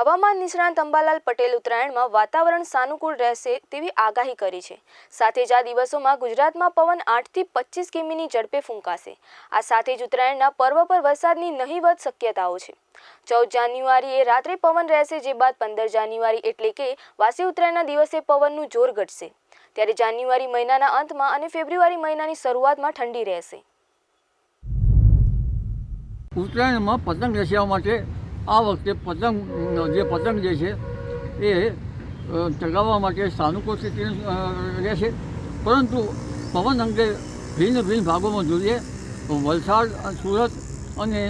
હવામાન નિષ્ણાંત અંબાલાલ પટેલ ઉત્તરાયણમાં વાતાવરણ સાનુકૂળ રહેશે તેવી આગાહી કરી છે. સાથે જ આ દિવસોમાં ગુજરાતમાં પવન આઠથી પચીસ કિમીની ઝડપે ફૂંકાશે. આ સાથે જ ઉત્તરાયણના પર્વ પર વરસાદની નહીવત શક્યતાઓ છે. ચૌદ જાન્યુઆરીએ રાત્રે પવન રહેશે, જે બાદ પંદર જાન્યુઆરી એટલે કે વાસી ઉત્તરાયણના દિવસે પવનનું જોર ઘટશે. ત્યારે જાન્યુઆરી મહિનાના અંતમાં અને ફેબ્રુઆરી મહિનાની શરૂઆતમાં ઠંડી રહેશે. ઉત્તરાયણમાં પતંગ રસિયા માટે આ વખતે પતંગ, જે પતંગ જે છે, એ ચગાવવા માટે સાનુકૂળ સ્થિતિ રહેશે. પરંતુ પવન અંગે ભિન્ન ભિન્ન ભાગોમાં જોઈએ વલસાડ, સુરત અને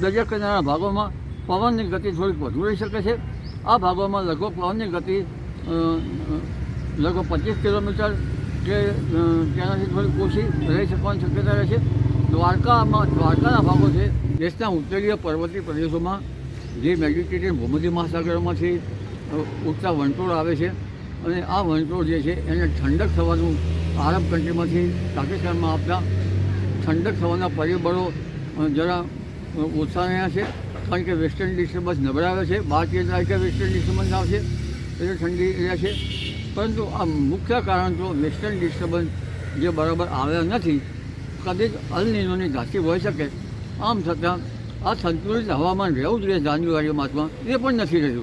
દરિયા કિનારાના ભાગોમાં પવનની ગતિ થોડીક વધુ રહી શકે છે. આ ભાગોમાં લગભગ પવનની ગતિ લગભગ પચીસ કિલોમીટર કે તેનાથી થોડીક ઓછી રહી શકવાની શક્યતા રહે છે. દ્વારકામાં, દ્વારકાના ભાગો છે, દેશના ઉત્તરીય પર્વતીય પ્રદેશોમાં જે મેડિટેરિયન ભૂમધ્ય મહાસાગરમાંથી ઉગતા વંટોળ આવે છે અને આ વંટોળ જે છે એને ઠંડક થવાનું આરબ કન્ટ્રીમાંથી પાકિસ્તાનમાં આપતા ઠંડક થવાના પરિબળો જરા ઓછા રહ્યા છે કારણ કે વેસ્ટર્ન ડિસ્ટર્બન્સ નબળાવે છે, બાર તેર તારીખે વેસ્ટર્ન ડિસ્ટર્બન્સ આવશે, એટલે ઠંડી રહ્યા છે. પરંતુ આ મુખ્ય કારણ તો વેસ્ટર્ન ડિસ્ટર્બન્સ જે બરાબર આવ્યા નથી, કદાચ અલ નીનોની ઘાસી હોઈ શકે. આમ છતાં આ સંતુલિત હવામાન રહેવું જોઈએ જાન્યુઆરી માસમાં એ પણ નથી રહ્યું.